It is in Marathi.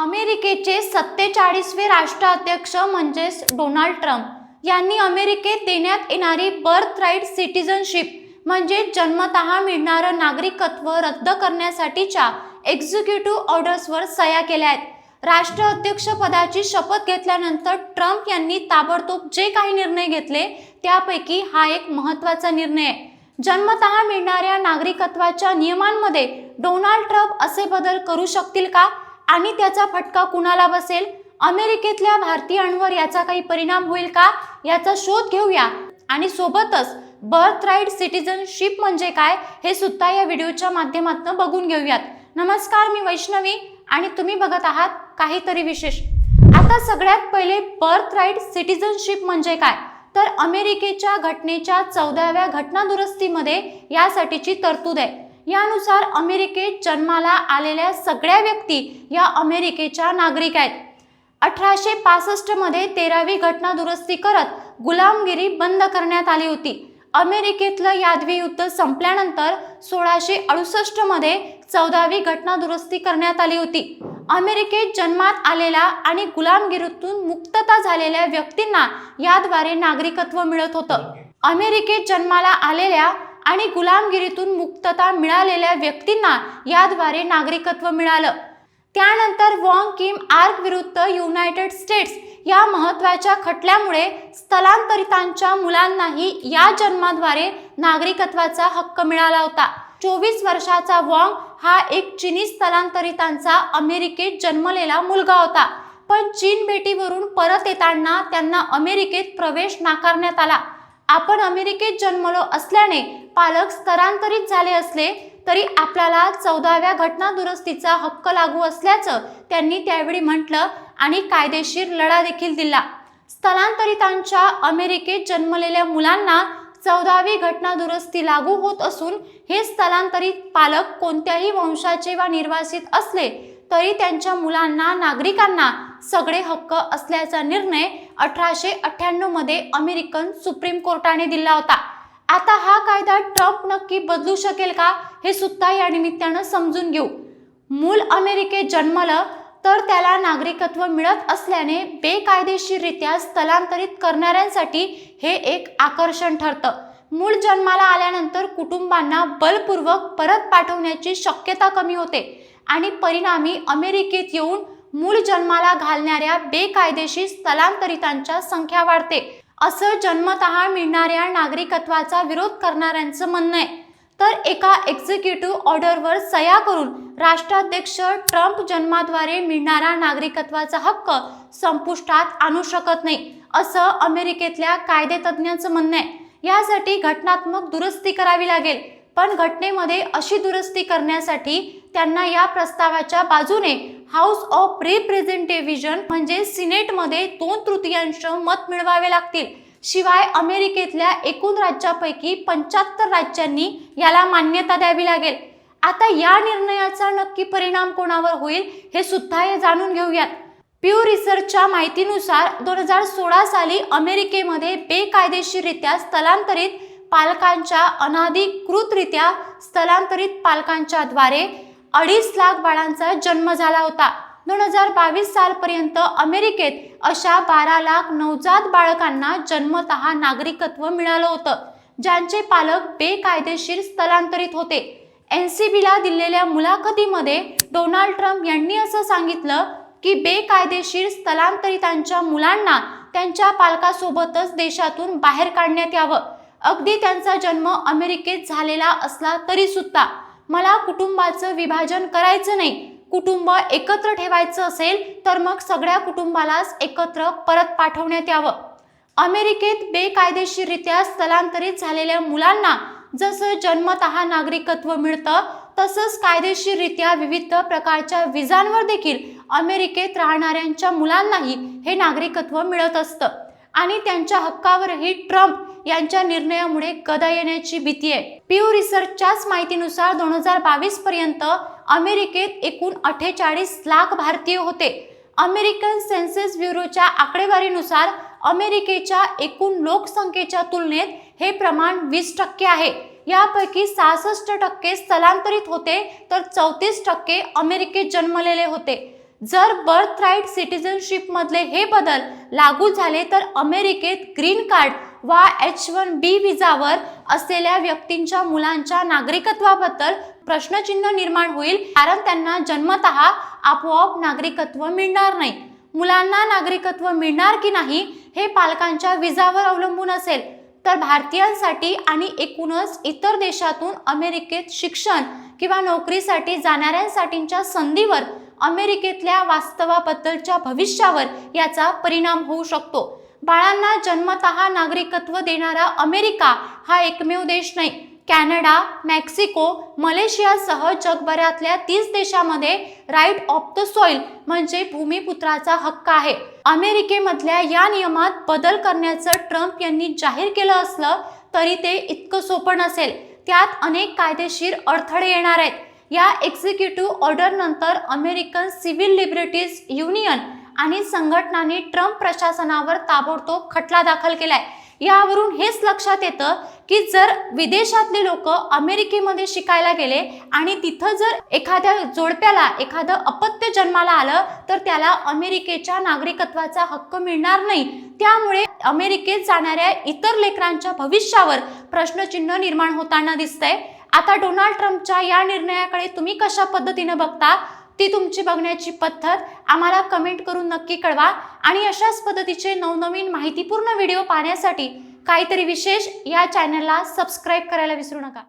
अमेरिकेचे सत्तेचाळीसवे राष्ट्राध्यक्ष म्हणजेच डोनाल्ड ट्रम्प यांनी अमेरिकेत देण्यात येणारी बर्थ राईट सिटिझनशिप म्हणजे जन्मतः मिळणारं नागरिकत्व रद्द करण्यासाठीच्या एक्झिक्युटिव्ह ऑर्डर्सवर सह्या केल्या आहेत. राष्ट्राध्यक्षपदाची शपथ घेतल्यानंतर ट्रम्प यांनी ताबडतोब जे काही निर्णय घेतले त्यापैकी हा एक महत्त्वाचा निर्णय आहे. जन्मतः मिळणाऱ्या नागरिकत्वाच्या नियमांमध्ये डोनाल्ड ट्रम्प असे बदल करू शकतील का? आणि त्याचा फटका कुणाला बसेल? अमेरिकेतल्या भारतीयांवर याचा काही परिणाम होईल का? याचा शोध घेऊया. आणि सोबतच बर्थ राईट सिटिझनशिप म्हणजे काय? हे सुद्धा या व्हिडिओच्या माध्यमातून बघून घेऊयात. नमस्कार मी वैष्णवी आणि तुम्ही बघत आहात काहीतरी विशेष. आता सगळ्यात पहिले बर्थ राईट सिटिझनशिप म्हणजे काय? तर अमेरिकेच्या घटनेच्या चौदाव्या घटना दुरुस्तीमध्ये यासाठीची तरतूद आहे. यानुसार अमेरिकेत जन्माला आलेल्या सगळ्या व्यक्ती या अमेरिकेच्या नागरिक आहेत. अठराशे पासष्टमध्ये तेरावी घटना दुरुस्ती करत गुलामगिरी बंद करण्यात आली होती. अमेरिकेतलं यादवी युद्ध संपल्यानंतर सोळाशे अडुसष्टमध्ये चौदावी घटना दुरुस्ती करण्यात आली होती. अमेरिकेत जन्मात आलेल्या आणि गुलामगिरीतून मुक्तता झालेल्या व्यक्तींना याद्वारे नागरिकत्व मिळत होतं. अमेरिकेत जन्माला आलेल्या आणि गुलामगिरीतून मुक्तता मिळालेल्या व्यक्तींना याद्वारे नागरिकत्व मिळालं. त्यानंतर वॉंग किम आर्क विरुद्ध युनायटेड स्टेट्स या महत्त्वाच्या खटल्यामुळे स्थलांतरितांच्या मुलांनाही या जन्माद्वारे नागरिकत्वाचा हक्क मिळाला होता. चोवीस वर्षाचा वॉंग हा एक चिनी स्थलांतरितांचा अमेरिकेत जन्मलेला मुलगा होता. पण चीन भेटीवरून परत येताना त्यांना अमेरिकेत प्रवेश नाकारण्यात आला. आपण अमेरिकेत जन्मलो असल्याने पालक स्थलांतरित झाले असले तरी आपल्याला चौदाव्या घटना दुरुस्तीचा हक्क लागू असल्याचं त्यांनी त्यावेळी म्हटलं आणि कायदेशीर लढा देखील दिला. स्थलांतरितांच्या अमेरिकेत जन्मलेल्या मुलांना चौदावी घटना दुरुस्ती लागू होत असून हे स्थलांतरित पालक कोणत्याही वंशाचे वा निर्वासित असले तरी त्यांच्या मुलांना नागरिकांना सगळे हक्क असल्याचा निर्णय अठराशे अठ्ठ्याण्णवमध्ये अमेरिकन सुप्रीम कोर्टाने दिला होता. आता हा कायदा ट्रम्प नक्की बदलू शकेल का हे सुद्धा या निमित्तानं समजून घेऊ. मूल अमेरिकेत जन्मलं तर त्याला नागरिकत्व मिळत असल्याने बेकायदेशीररित्या स्थलांतरित करणाऱ्यांसाठी हे एक आकर्षण ठरतं. मूळ जन्माला आल्यानंतर कुटुंबांना बलपूर्वक परत पाठवण्याची शक्यता कमी होते आणि परिणामी अमेरिकेत येऊन मूळ जन्माला घालणाऱ्या बेकायदेशीर स्थलांतरितांच्या संख्या वाढते. असं जन्मतः मिळणाऱ्या नागरिकत्वाचा विरोध करणाऱ्यांचं म्हणणं आहे. तर एका एक्झिक्युटिव्ह ऑर्डरवर सह्या करून राष्ट्राध्यक्ष ट्रम्प जन्माद्वारे मिळणारा नागरिकत्वाचा हक्क संपुष्टात आणू शकत नाही असं अमेरिकेतल्या कायदेतज्ञांचं म्हणणं आहे. यासाठी घटनात्मक दुरुस्ती करावी लागेल. पण घटनेमध्ये अशी दुरुस्ती करण्यासाठी त्यांना या प्रस्तावाच्या बाजूने हाऊस ऑफ रिप्रेझेंटेटिव्हिजन म्हणजे सिनेटमध्ये दोन तृतीयांश मत मिळवावे लागतील. शिवाय अमेरिकेतल्या एकूण राज्यापैकी पंच्याहत्तर राज्यांनी याला मान्यता द्यावी लागेल. आता या निर्णयाचा नक्की परिणाम कोणावर होईल हे सुद्धा हे जाणून घेऊयात. प्यू रिसर्चच्या माहितीनुसार दोन हजार सोळा साली अमेरिकेमध्ये बेकायदेशीररित्या स्थलांतरित पालकांच्या अनाधिकृतरित्या स्थलांतरित पालकांच्या द्वारे अडीच लाख बाळांचा जन्म झाला होता. दोन हजार बावीस सालपर्यंत अमेरिकेत अशा बारा लाख नवजात बाळकांना जन्मतः नागरिकत्व मिळालं होतं ज्यांचे पालक बेकायदेशीर स्थलांतरित होते. एन सी बीला दिलेल्या मुलाखतीमध्ये डोनाल्ड ट्रम्प यांनी असं सांगितलं की बेकायदेशीर स्थलांतरितांच्या मुलांना त्यांच्या पालकासोबतच देशातून बाहेर काढण्यात यावं. अगदी त्यांचा जन्म अमेरिकेत झालेला असला तरी सुद्धा मला कुटुंबाचं विभाजन करायचं नाही. कुटुंब एकत्र ठेवायचं असेल तर मग सगळ्या कुटुंबालाच एकत्र परत पाठवण्यात यावं. अमेरिकेत बेकायदेशीररित्या स्थलांतरित झालेल्या मुलांना जसं जन्मतः नागरिकत्व मिळतं तसंच कायदेशीररित्या विविध प्रकारच्या विजांवर देखील अमेरिकेत राहणाऱ्यांच्या मुलांनाही हे नागरिकत्व मिळत असतं. आणि त्यांच्या हक्कावरही ट्रम्प यांच्या निर्णयामुळे गदा येण्याची भीती आहे. प्यू रिसर्चच्याच माहितीनुसार दोन हजार बावीस पर्यंत अमेरिकेत एकूण अठ्ठेचाळीस लाख भारतीय होते. अमेरिकन सेन्सेस ब्युरोच्या आकडेवारीनुसार अमेरिकेच्या एकूण लोकसंख्येच्या तुलनेत हे प्रमाण वीस टक्के आहे. यापैकी सहासष्ट टक्के स्थलांतरित होते तर चौतीस टक्के अमेरिकेत जन्मलेले होते. जर बर्थ राईट सिटिझनशिपमधले हे बदल लागू झाले तर अमेरिकेत ग्रीन कार्ड वा एच वन बी विजावर असलेल्या व्यक्तींच्या मुलांच्या नागरिकत्वाबद्दल प्रश्नचिन्ह निर्माण होईल कारण त्यांना जन्मतः आपोआप नागरिकत्व मिळणार नाही. मुलांना नागरिकत्व मिळणार की नाही हे पालकांच्या विजावर अवलंबून असेल. तर भारतीयांसाठी आणि एकूणच इतर देशातून अमेरिकेत शिक्षण किंवा नोकरीसाठी जाणाऱ्यांसाठीच्या संधीवर अमेरिकेतल्या वास्तवाबद्दलच्या भविष्यावर याचा परिणाम होऊ शकतो. बाळांना जन्मतः नागरिकत्व देणारा अमेरिका हा एकमेव देश नाही. कॅनडा मेक्सिको मलेशियासह जगभरातल्या तीस देशामध्ये राईट ऑफ द सॉइल म्हणजे भूमिपुत्राचा हक्क आहे. अमेरिकेमधल्या या नियमात बदल करण्याचं ट्रम्प यांनी जाहीर केलं असलं तरी ते इतकं सोपं नसेल. त्यात अनेक कायदेशीर अडथळे येणार आहेत. या एक्झिक्युटिव्ह ऑर्डरनंतर अमेरिकन सिव्हिल लिबर्टीज युनियन आणि संघटनांनी ट्रम्प प्रशासनावर ताबडतोब खटला दाखल केलाय. यावरून हेच लक्षात येतं की जर विदेशातले लोक अमेरिकेमध्ये शिकायला गेले आणि तिथं जर एखाद्या जोडप्याला एखादं अपत्य जन्माला आलं तर त्याला अमेरिकेच्या नागरिकत्वाचा हक्क मिळणार नाही. त्यामुळे अमेरिकेत जाणाऱ्या इतर लेकरांच्या भविष्यावर प्रश्नचिन्ह निर्माण होताना दिसतंय. आता डोनाल्ड ट्रम्पच्या या निर्णयाकडे तुम्ही कशा पद्धतीनं बघता ती तुमची बघण्याची पद्धत आम्हाला कमेंट करून नक्की कळवा आणि अशाच पद्धतीचे नवनवीन माहितीपूर्ण व्हिडिओ पाहण्यासाठी काहीतरी विशेष या चॅनलला सबस्क्राईब करायला विसरू नका.